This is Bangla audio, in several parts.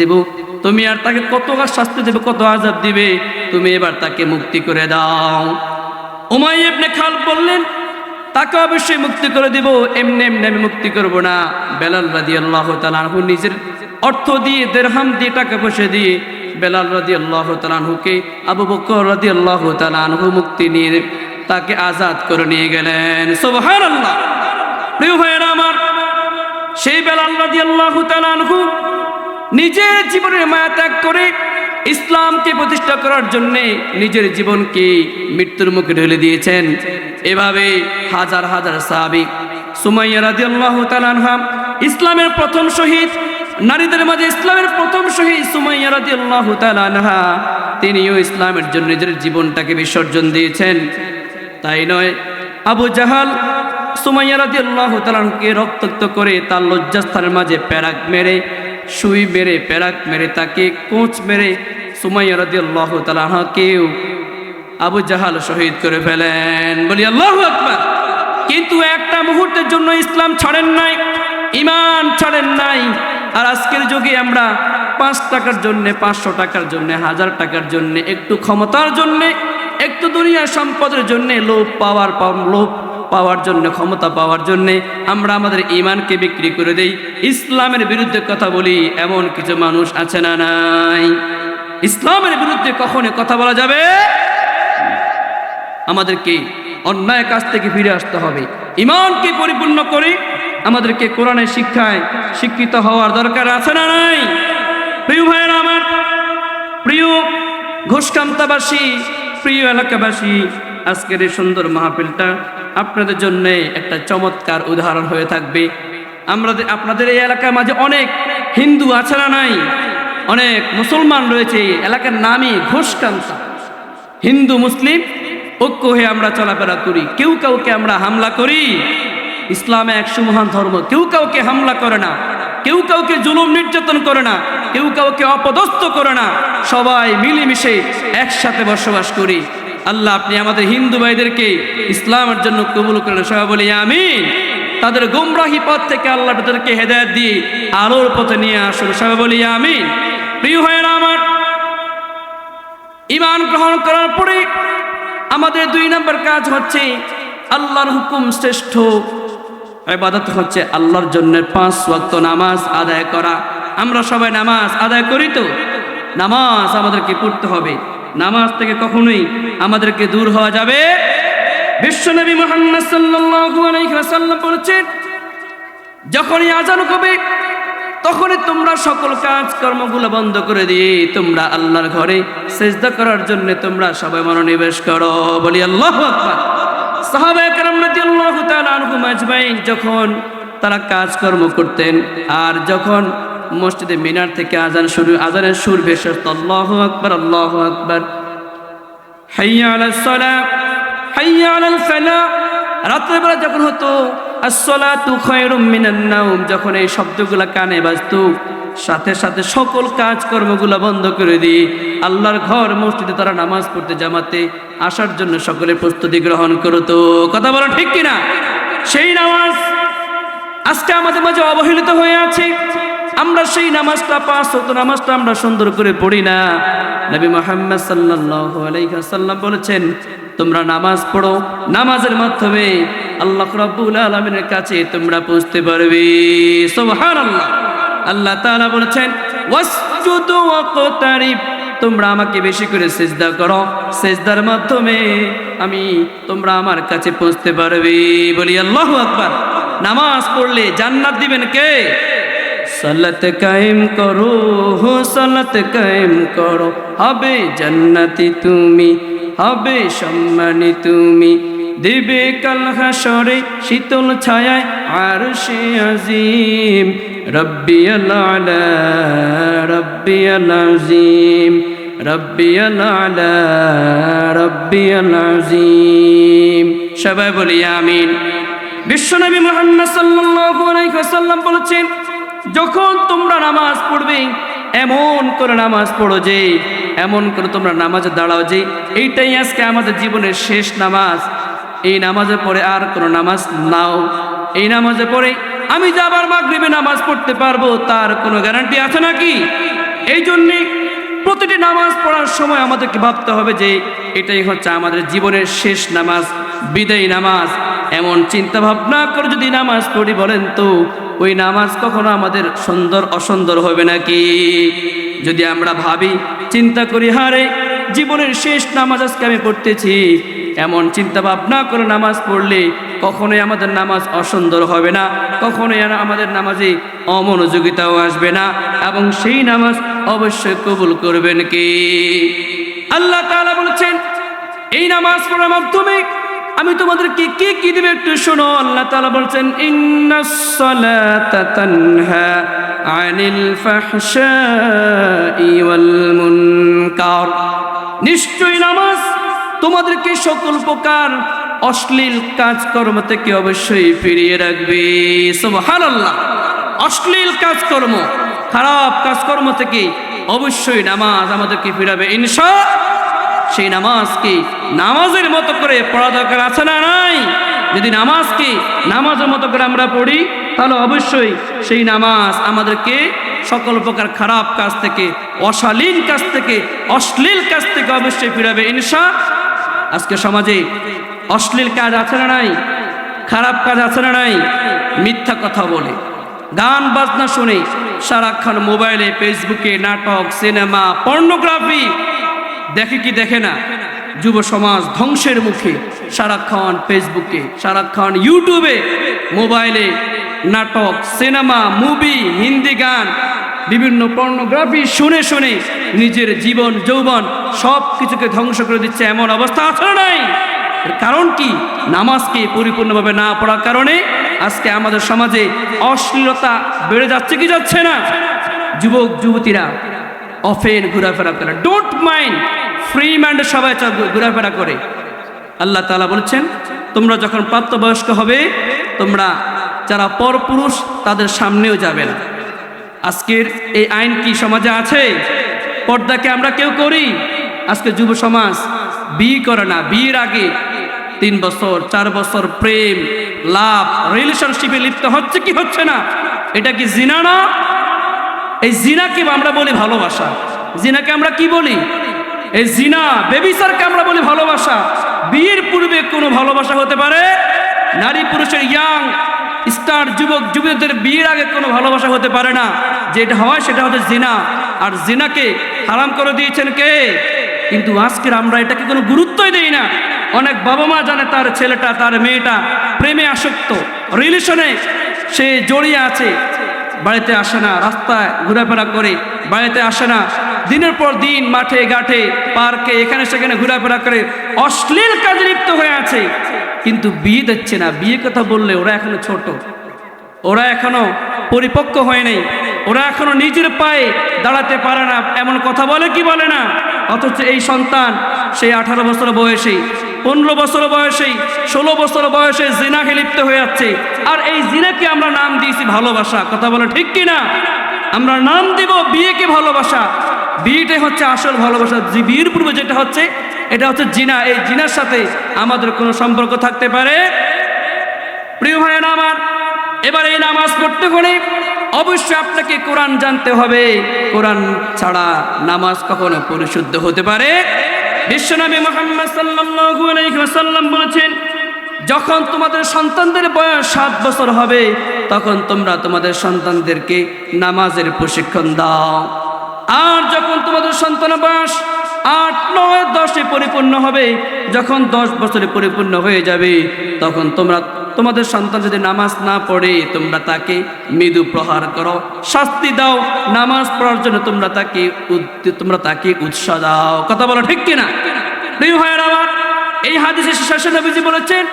দেব। তুমি আর তাকে কত শাস্তি দেবে, কত আজাব দিবে, তুমি এবার তাকে মুক্তি করে দাও। উমাই ইবনে খাল বললেন, তাকে অবশ্যই মুক্তি করে দিব, এমনি এমনি আমি মুক্তি করব না। বেলাল রাদি আল্লাহ তালানহু নিজের অর্থ দিয়ে, দেড়হাম দিয়ে টাকা পয়সা দিয়ে বেলাল রাদি আল্লাহ তালানহুকে আবু বকর রাদি আল্লাহ তালানহু মুক্তি নিয়ে তাকে আজাদ করে নিয়ে গেলেন। সোবহান আল্লাহ প্রিয় আমার, সেই বেলাল রাদি আল্লাহ তালানহু নিজের জীবনের মায়া ত্যাগ করে ইসলামকে প্রতিষ্ঠা করার জন্য নিজের জীবনকে মৃত্যুর মুখে ঢেলে দিয়েছেন। এভাবে হাজার হাজার সাহাবিক সুমাইয়া তাআলা আনহা, ইসলামের প্রথম শহীদ, নারীদের মাঝে ইসলামের প্রথম শহীদ সুমাইয়া রাদিয়াল্লাহু তাআলা আনহা, তিনিও ইসলামের জন্য নিজের জীবনটাকে বিসর্জন দিয়েছেন। তাই নয়, আবু জাহাল সুমাইয়া রাদিয়াল্লাহু তাআলাকে রক্তাক্ত করে তার লজ্জাস্থানের মাঝে প্যারাক মেরে সুই মেরে প্যারাক মেরে, তাকে কোচ মেরে সুমাইয়া রাদিয়াল্লাহু তাআলাকেও আবু জাহাল শহীদ করে ফেলেন। বলি, আল্লাহু আকবার! কিন্তু একটা মুহূর্তের জন্য ইসলাম ছাড়েন নাই ইমান ছাড়েন নাই। আর আজকের যুগে আমরা পাঁচ টাকার জন্য, পাঁচশো টাকার জন্য, হাজার টাকার জন্য, একটু ক্ষমতার জন্য, একটু দুনিয়ার সম্পদের জন্য লোভ পাওয়ার লোভ পাওয়ার জন্য, ক্ষমতা পাওয়ার জন্য আমরা আমাদের ইমানকে বিক্রি করে দেই। ইসলামের বিরুদ্ধে কথা বলি, এমন কিছু মানুষ আছে না নাই? ইসলামের বিরুদ্ধে কখনো কথা বলা যাবে? আমাদেরকে অন্যায় কাজ থেকে ফিরে আসতে হবে। ইমানকে পরিপূর্ণ করে আমাদেরকে কোরআনের শিক্ষায় শিক্ষিত হওয়ার দরকার আছে না নাই? প্রিয় ভাইয়েরা আমার, প্রিয় ঘোষকান্তাবাসী, প্রিয় এলাকাবাসী, আজকের এই সুন্দর মাহফিলটা আপনাদের জন্য একটা চমৎকার উদাহরণ হয়ে থাকবে। আমরা আপনাদের এই এলাকার মাঝে অনেক হিন্দু আছে না নাই? অনেক মুসলমান রয়েছে এলাকার নামই ঘোষকান্তা। হিন্দু, মুসলিম, ঐক্য হয়ে আমরা চলাফেরা করি। কেউ কাউকে আমরা হামলা করি। ইসলামে এক সুমহান ধর্ম। কেউ কাউকে হামলা করে না। কেউ কাউকে জুলুম নির্যাতন করে না। কেউ কাউকে অপদস্থ করে না। সবাই মিলেমিশে একসাথে বসবাস করি। আল্লাহ আপনি আমাদের হিন্দু ভাইদেরকে ইসলামের জন্য কবুল করেন সবাই বলি, আমিন। তাদের গোমরাহি পথ থেকে আল্লাহ তাদেরকে হেদায়ত দিয়ে আলোর পথে নিয়ে আসুন। সবাই বলি, আমিন। প্রিয় ভাইয়েরা আমার ইমান গ্রহণ করার পরে আমাদের দুই নম্বর কাজ হচ্ছে, আল্লাহর হুকুম শ্রেষ্ঠ এবাদত হচ্ছে আল্লাহর জন্য পাঁচ ওয়াক্ত নামাজ আদায় করা। আমরা সবাই নামাজ আদায় করি তো? নামাজ আমাদেরকে পড়তে হবে। নামাজ থেকে কখনোই আমাদেরকে দূর হওয়া যাবে। বিশ্বনবী মোহাম্মদ ওয়াসাল্লাম বলেছেন, যখনই আজান হবে, তখনই তোমরা সকল কাজ কর্মগুলো বন্ধ করে দিয়ে তোমরা আল্লাহর ঘরে সেজদা করার জন্য তোমরা সবাই মনোনিবেশ করো। বলি আল্লাহ যখন তারা কাজকর্ম করতেন আর যখন মসজিদে মিনার থেকে আজান শুরু, আজানের সুর বেশ আল্লাহু আল্লাহ আল্লাহু আকবার। রাত্রেবেলা যখন হতো, আসসালাতু খায়রুম মিনান নাওম, যখন এই শব্দগুলো কানে বাজতো, সাথে সাথে সকল কাজকর্মগুলো বন্ধ করে দিয়ে আল্লাহর ঘর, মসজিদে তারা নামাজ পড়তে, জামাতে আসার জন্য সকলে প্রস্তুতি গ্রহণ করতো। কথা বলো ঠিক কিনা? সেই নামাজ আজকে আমাদের মাঝে অবহেলিত হয়ে আছে। আমরা সেই নামাজটা পাঁচ হতো নামাজটা আমরা সুন্দর করে পড়ি না। নবী মোহাম্মদ সাল্লাল্লাহু বলেছেন, তোমরা নামাজ পড়ো, নামাজের মাধ্যমে আল্লাহ রাব্বুল আলামিনের কাছে তোমরা পৌঁছতে পারবে। আল্লাহ তাআলা বলেছেন তোমরা আমাকে বেশি করে সেজদা করো। সেজদার মাধ্যমে আমি তোমরা আমার কাছে পৌঁছতে পারবে। বলি, আল্লাহু আকবার। নামাজ পড়লে জান্নাত দিবেন কে? সালাত কায়েম করো হো সালাত কায়েম করো। হবে জান্নাতি তুমি, হবে সম্মানী তুমি। দিবে কাল হাসরে শীতল ছায়ায় আর সে আজিম। রব্বি আলা রব্বি আজিম। রব্বি আলা রব্বি আজিম। সবাই বলি আমিন। বিশ্বনবী মুহাম্মদ সাল্লাল্লাহু বলেছেন যখন তোমরা নামাজ পড়বে, এমন করে নামাজ পড়ো যে, এমন করে তোমরা নামাজে দাঁড়াও যে, এইটাই আজকে আমাদের জীবনের শেষ নামাজ। এই নামাজের পরে আর কোনো নামাজ নাও। এই নামাজে পড়ে আমি যে আবার মাগরিবে নামাজ পড়তে পারব, তার কোনো গ্যারান্টি আছে নাকি? এই জন্যে প্রতিটি নামাজ পড়ার সময় আমাদেরকে ভাবতে হবে যে, এটাই হচ্ছে আমাদের জীবনের শেষ নামাজ, বিদায়ী নামাজ। এমন চিন্তা ভাবনা করে যদি নামাজ পড়ি বলেন তো ওই নামাজ কখনো আমাদের সুন্দর অসুন্দর হবে নাকি? যদি আমরা ভাবি, চিন্তা করি হারে জীবনের শেষ নামাজ আজকে আমি পড়তেছি। এমন চিন্তা ভাবনা করে নামাজ পড়লে কখনোই আমাদের নামাজ অসুন্দর হবে না, কখনোই আমাদের নামাজে অমনোযোগিতাও আসবে না, এবং সেই নামাজ অবশ্যই কবুল করবেন কি? আল্লাহ তাআলা বলেছেন, এই নামাজ পড়ার মাধ্যমে আমি তোমাদেরকে কি কি দিবে একটু শোনো? আল্লাহ তাআলা বলছেন নিশ্চয়ই নামাজ তোমাদেরকে সকল প্রকার অশ্লীল কাজকর্ম থেকে অবশ্যই ফিরিয়ে রাখবে। অশ্লীল কাজকর্ম, খারাপ কাজকর্ম থেকে অবশ্যই নামাজ আমাদেরকে ফিরাবে, ইনশা সেই নামাজকে নামাজের মতো করে পড়া দরকার আছে না নাই? যদি নামাজকে নামাজের মতো করে আমরা পড়ি, তাহলে অবশ্যই সেই নামাজ আমাদেরকে সকল প্রকার খারাপ কাজ থেকে, অশালীন কাজ থেকে, অশ্লীল কাজ থেকে অবশ্যই ফিরাবে ইনশা। আজকে সমাজে অশ্লীল কাজ আছে না নাই? খারাপ কাজ আছে না নাই? মিথ্যা কথা বলে, গান বাজনা শুনে সারাক্ষণ মোবাইলে, ফেসবুকে নাটক, সিনেমা, পর্নোগ্রাফি দেখে কি দেখে না? যুব সমাজ ধ্বংসের মুখে সারাক্ষণ ফেসবুকে সারাক্ষণ ইউটিউবে, মোবাইলে নাটক, সিনেমা, মুভি, হিন্দি গান, বিভিন্ন পর্নোগ্রাফি শুনে শুনে নিজের জীবন, যৌবন সব কিছুকে ধ্বংস করে দিচ্ছে এমন অবস্থা আছে নাই। কারণ কি? নামাজকে পরিপূর্ণভাবে না পড়ার কারণে আজকে আমাদের সমাজে অশ্লীলতা বেড়ে যাচ্ছে কি যাচ্ছে না? যুবক, যুবতীরা অফেন, ঘোরাফেরা করে। ডোন্ট মাইন্ড ফ্রি মাইন্ডে সবাই ঘোরাফেরা করে। আল্লাহ তালা বলছেন, তোমরা যখন প্রাপ্তবয়স্ক হবে, তোমরা যারা পরপুরুষ, তাদের সামনেও যাবে না। আজকের এই আইন কি সমাজে আছে? পর্দাকে আমরা কেউ করি? আজকে যুব সমাজ বিয়ে করে না, বিয়ের আগে তিন বছর, চার বছর প্রেম, লাভ রিলেশনশিপে লিপ্ত হচ্ছে কি হচ্ছে না? এটা কি জিনা না? এই জিনাকে আমরা বলি ভালোবাসা। জিনাকে আমরা কি বলি? এই জিনা বেবিসারকে আমরা বলি ভালোবাসা। বিয়ের পূর্বে কোনো ভালোবাসা হতে পারে? নারী পুরুষের ইয়াং স্টার যুবক যুবকদের বিয়ের আগে কোনো ভালোবাসা হতে পারে না। যেটা হয় সেটা হচ্ছে জিনা। আর জিনাকে হারাম করে দিয়েছেন কে? কিন্তু আজকের আমরা এটাকে কোনো গুরুত্বই দেই না। অনেক বাবা মা জানে তার ছেলেটা, তার মেয়েটা প্রেমে আসক্ত। রিলেশনে সে জড়িয়ে আছে। বাড়িতে আসে না, রাস্তায় ঘোরাফেরা করে, বাড়িতে আসে না। দিনের পর দিন মাঠে, ঘাটে, পার্কে, এখানে সেখানে ঘোরাফেরা করে অশ্লীল কাজে লিপ্ত হয়ে আছে। কিন্তু বিয়ে দিচ্ছে না। বিয়ে কথা বললে ওরা এখনও ছোট। ওরা এখনও পরিপক্ক হয় নাই। ওরা এখনও নিজের পায়ে দাঁড়াতে পারে না। এমন কথা বলে কি বলে না? অথচ এই সন্তান সেই আঠারো বছর বয়সেই, পনেরো বছর বয়সেই, ষোলো বছর বয়সে জিনাকে লিপ্ত হয়ে যাচ্ছে। আর এই জিনাকে আমরা নাম দিয়েছি ভালোবাসা। কথা বলে ঠিক কি না আমরা নাম দিব বিয়েকে ভালোবাসা। বিয়েটাই হচ্ছে আসল ভালোবাসা বিয়ের পূর্বে যেটা হচ্ছে, এটা হচ্ছে জিনা। এই জিনার সাথে আমাদের কোনো সম্পর্ক থাকতে পারে? প্রিয় ভাইয়ের আমার, এবার এই নামাজ পড়তে হলে অবশ্যই আপনাকে কোরআন জানতে হবে। কোরআন ছাড়া নামাজ কখনো পরিশুদ্ধ হতে পারে? বিশ্বনবী মোহাম্মদ সাল্লাল্লাহু আলাইহি ওয়াসাল্লাম বলেছেন, যখন তোমাদের সন্তানদের বয়স সাত বছর হবে, তখন তোমরা তোমাদের সন্তানদেরকে নামাজের প্রশিক্ষণ দাও। আর যখন তোমাদের সন্তানের বয়স আট, নয়, দশে পরিপূর্ণ হবে, যখন দশ বছরে পরিপূর্ণ হয়ে যাবে, তখন তোমরা, তোমাদের সন্তান যদি নামাজ না পড়ে, তোমরা তাকে মৃদু প্রহার করো। শাস্তি দাও। নামাজ পড়ার জন্য তোমরা তাকে তোমরা তাকে উৎসাহ দাও। কথা বলো ঠিক কিনা? এই হাদিসে শেষে নবীজি বলেছেন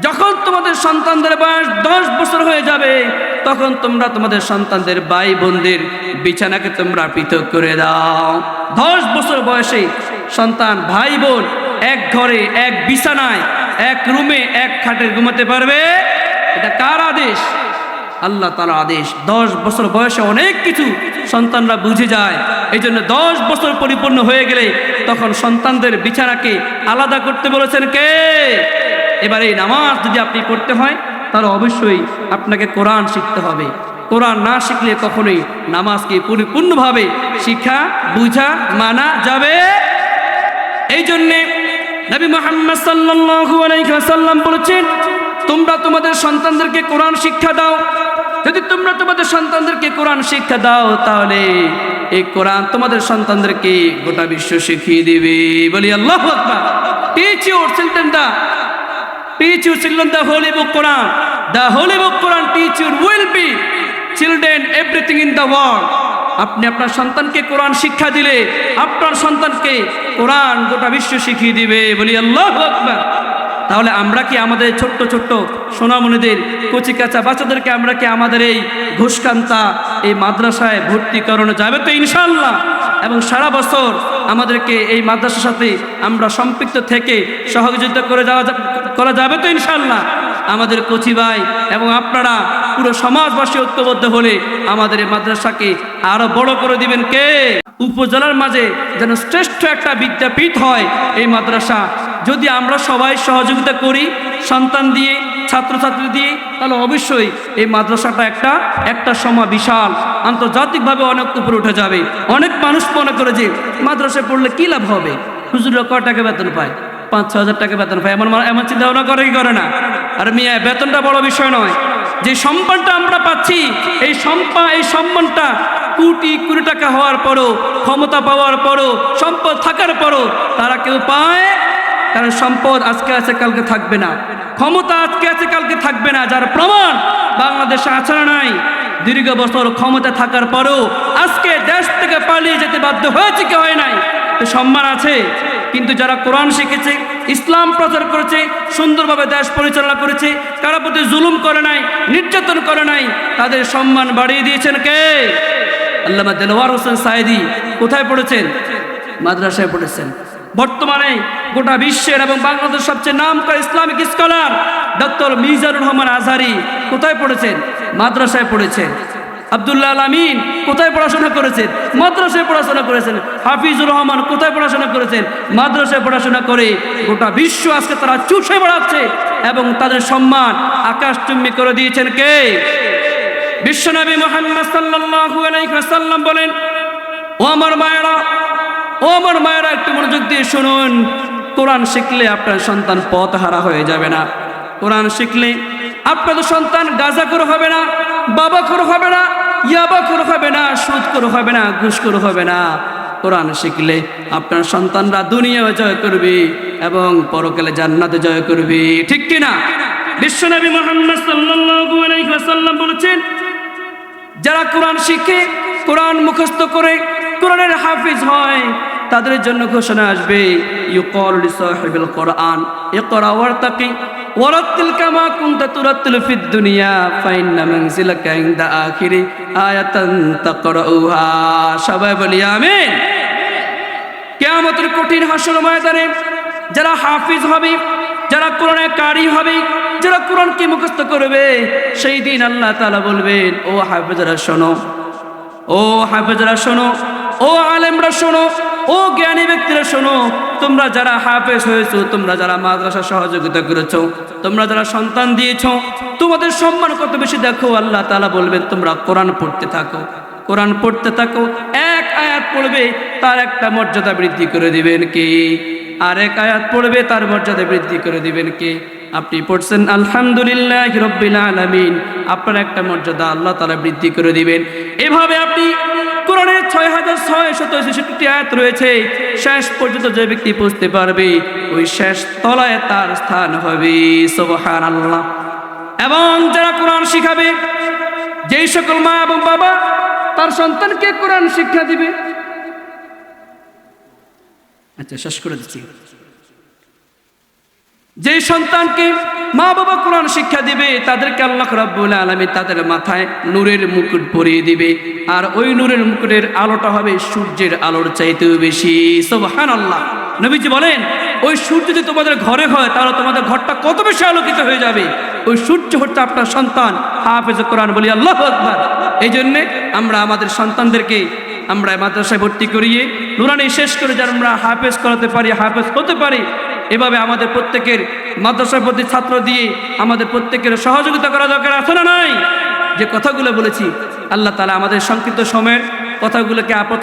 যখন তোমাদের সন্তানদের বয়স দশ বছর হয়ে যাবে, তখন তোমরা তোমাদের সন্তানদের ভাই বোনদের বিছানাকে তোমরা পৃথক করে দাও। দশ বছর বয়সে সন্তান ভাই বোন এক ঘরে, এক বিছানায়, এক রুমে, এক খাটে ঘুমাতে পারবে? এটা কার আদেশ? আল্লাহ তালা আদেশ। দশ বছর বয়সে অনেক কিছু সন্তানরা বুঝে যায়। এই জন্য দশ বছর পরিপূর্ণ হয়ে গেলে তখন সন্তানদের বিছানাকে আলাদা করতে বলেছেন কে? এবার এই নামাজ যদি আপনি পড়তে হয়, তাহলে অবশ্যই আপনাকে কোরআন শিখতে হবে। কোরআন না শিখলে কখনোই নামাজকে পরিপূর্ণভাবে শিক্ষা বুঝা, মানা যাবে। এই জন্যে নবী মোহাম্মদ আলাইহি বলেছেন, তোমরা তোমাদের সন্তানদেরকে কোরআন শিক্ষা দাও। যদি তোমরা তোমাদের সন্তানদেরকে কোরআন শিক্ষা দাও, তাহলে এই কোরআন তোমাদের সন্তানদেরকে গোটা বিশ্ব শিখিয়ে দিবে। বলি Allah your children the your children the holy book Quran the holy book Quran teach your will be children everything in the world আপনি আপনার সন্তানকে কোরআন শিক্ষা দিলে, আপনার সন্তানকে কোরআন গোটা বিশ্ব শিখিয়ে দিবে। বলি, আল্লাহ তাহলে আমরা কি আমাদের ছোট্ট ছোট্ট সোনামণিদের কচি কাঁচা বাচ্চাদেরকে আমরা কি আমাদের এই ঘুষকান্তা এই মাদ্রাসায় ভর্তি করানো যাবে তো ইনশাল্লাহ এবং সারা বছর আমাদেরকে এই মাদ্রাসার সাথে আমরা সম্পৃক্ত থেকে সহযোগিতা করে যাওয়া করা যাবে তো ইনশাল্লাহ আমাদের কচি ভাই এবং আপনারা পুরো সমাজবাসী ঐক্যবদ্ধ হলে আমাদের এই মাদ্রাসাকে আরও বড় করে দিবেন কে? উপজেলার মাঝে যেন শ্রেষ্ঠ একটা বিদ্যাপীঠ হয় এই মাদ্রাসা। যদি আমরা সবাই সহযোগিতা করি, সন্তান দিয়ে ছাত্রছাত্রী দিয়ে তাহলে অবশ্যই এই মাদ্রাসাটা একটা একটা সময় বিশাল, আন্তর্জাতিকভাবে অনেক উপরে উঠে যাবে। অনেক মানুষ মনে করে যে, মাদ্রাসায় পড়লে কী লাভ হবে? হুজুরা ক টাকা বেতন পায়? পাঁচ ছ হাজার টাকা বেতন পায়। এমন এমন চিন্তা ভাবনা করে কি করে না? আর মিয়া, বেতনটা বড় বিষয় নয়। যে সম্মানটা আমরা পাচ্ছি, এই সম্পা, এই সম্মানটা কোটি কোটি টাকা হওয়ার পরও, ক্ষমতা পাওয়ার পরও, সম্পদ থাকার পরও তারা কেউ পায় কারণ সম্পদ আজকে আছে, কালকে থাকবে না। ক্ষমতা আজকে আছে, কালকে থাকবে না। যার প্রমাণ বাংলাদেশে না নাই, দীর্ঘ বছর ক্ষমতা থাকার পরেও আজকে দেশ থেকে পালিয়ে যেতে বাধ্য হয়েছে কি হয় নাই? তো সম্মান আছে, কিন্তু যারা কোরআন শিখেছে, ইসলাম প্রচার করেছে, সুন্দরভাবে দেশ পরিচালনা করেছে, কারও প্রতি জুলুম করে নাই, নির্যাতন করে নাই, তাদের সম্মান বাড়িয়ে দিয়েছেন কে? আল্লামা দেলোয়ার হোসেন সাইদি কোথায় পড়েছেন? মাদ্রাসায় পড়েছেন। বর্তমানে গোটা বিশ্বের এবং বাংলাদেশ সবচেয়ে নাম করা Islamic scholar doctor Mizanur Rahman Azhari কোথায় পড়েছেন? মাদ্রাসায় পড়েছেন। আব্দুল্লাহ আলামিন কোথায় পড়াশোনা করেছেন? মাদ্রাসায় পড়াশোনা করেছেন। হাফিজুর রহমান কোথায় পড়াশোনা করেছেন? মাদ্রাসায় পড়াশোনা করে গোটা বিশ্ব আজকে তারা চুষে বেড়াচ্ছে এবং তাদের সম্মান আকাশ চুম্বি করে দিয়েছেন কে? বিশ্বনবী মোহাম্মদ আলাইহি বলেন, ও আমার মায়েরা ও আমার মায়েরা, একটু মনোযোগ দিয়ে শুনুন। কোরআন শিখলে আপনার সন্তান পথ হারা হয়ে যাবে না। কোরআন শিখলে আপনাদের সন্তান গাজা করে হবে না বাবা করে হবে না ইয়াবা করে হবে না সুদ করে হবে না ঘুষ করে হবে না। কোরআন শিখলে আপনার সন্তানরা দুনিয়া জয় করবে এবং পরকালে জান্নাতে জয় করবে। ঠিক কিনা? বিশ্বনবী মোহাম্মদ সাল্লাল্লাহু আলাইহি ওয়াসাল্লাম বলেছেন, যারা কোরআন শিখে, কোরআন মুখস্থ করে, কোরআনের হাফিজ হয় তাদের জন্য ঘোষণা আসবে, ইউকল কোরআন। তুরাত্তিলু ফিদ দুনিয়া সবাই কঠিন যারা হাফিজ হবে, যারা কোরআনের কারি হবে, যারা কোরআনকে মুখস্থ করবে, সেই দিন আল্লাহ বলবেন, ও হাফেজরা শোনো, ও হাফেজরা শোনো, ও আলেমরা শোনো ও জ্ঞানী ব্যক্তিরা, শোনো, তোমরা যারা হাফেজ হয়েছো, তোমরা যারা মাদ্রাসা সহযোগিতা করেছ, তোমরা যারা সন্তান দিয়েছ, তোমাদের সম্মান কত বেশি দেখো, আল্লাহ তাআলা বলবেন, তোমরা কোরআন পড়তে থাকো। কোরআন পড়তে থাকো, এক আয়াত পড়বে, তার একটা মর্যাদা বৃদ্ধি করে দিবেন কি? আর এক আয়াত পড়বে, তার মর্যাদা বৃদ্ধি করে দিবেন কে? আপনি পড়ছেন, আলহামদুলিল্লাহ রব্বিল আলামিন। আপনার একটা মর্যাদা আল্লাহ তাআলা বৃদ্ধি করে দিবেন। এভাবে আপনি কোরআনের ছয় হাজার ছয় শত ছেষট্টি আয়াত রয়েছে। শেষ পর্যন্ত যে ব্যক্তি পৌঁছতে পারবে, ওই শেষ তলায় তার স্থান হবে। সুবহান আল্লাহ এবং যারা কোরআন শিখাবে, যেই সকল মা এবং বাবা তার সন্তানকে কোরআন শিক্ষা দিবে। আচ্ছা শেষ করে দিচ্ছি। যে সন্তানকে মা বাবা কোরআন শিক্ষা দিবে, তাদেরকে আল্লাহ রাব্বুল আলামিন তাদের মাথায় নূরের মুকুট পরিয়ে দিবে। আর ওই নূরের মুকুটের আলোটা হবে সূর্যের আলোর চাইতেও বেশি। সুবহানাল্লাহ। নবীজি বলেন, ওই সূর্য যদি তোমাদের ঘরে হয়, তাহলে তোমাদের ঘরটা কত বেশি আলোকিত হয়ে যাবে? ওই সূর্য হচ্ছে আপনার সন্তান। হাফেজ কোরআন বলি, আল্লাহ আকবার। এই জন্যে আমরা আমাদের সন্তানদেরকে আমরা মাদ্রাসায় ভর্তি করিয়ে, নুরানি শেষ করে যেন আমরা হাফেজ করাতে পারি, হাফেজ হতে পারি এভাবে আমাদের প্রত্যেকের মাদ্রাসার প্রতি ছাত্র দিয়ে আমাদের প্রত্যেকের সহযোগিতা করা দরকার আছে না নাই? যে কথাগুলো বলেছি, আল্লাহ তালা আমাদের সংক্ষিপ্ত সময়ের কথাগুলোকে আপত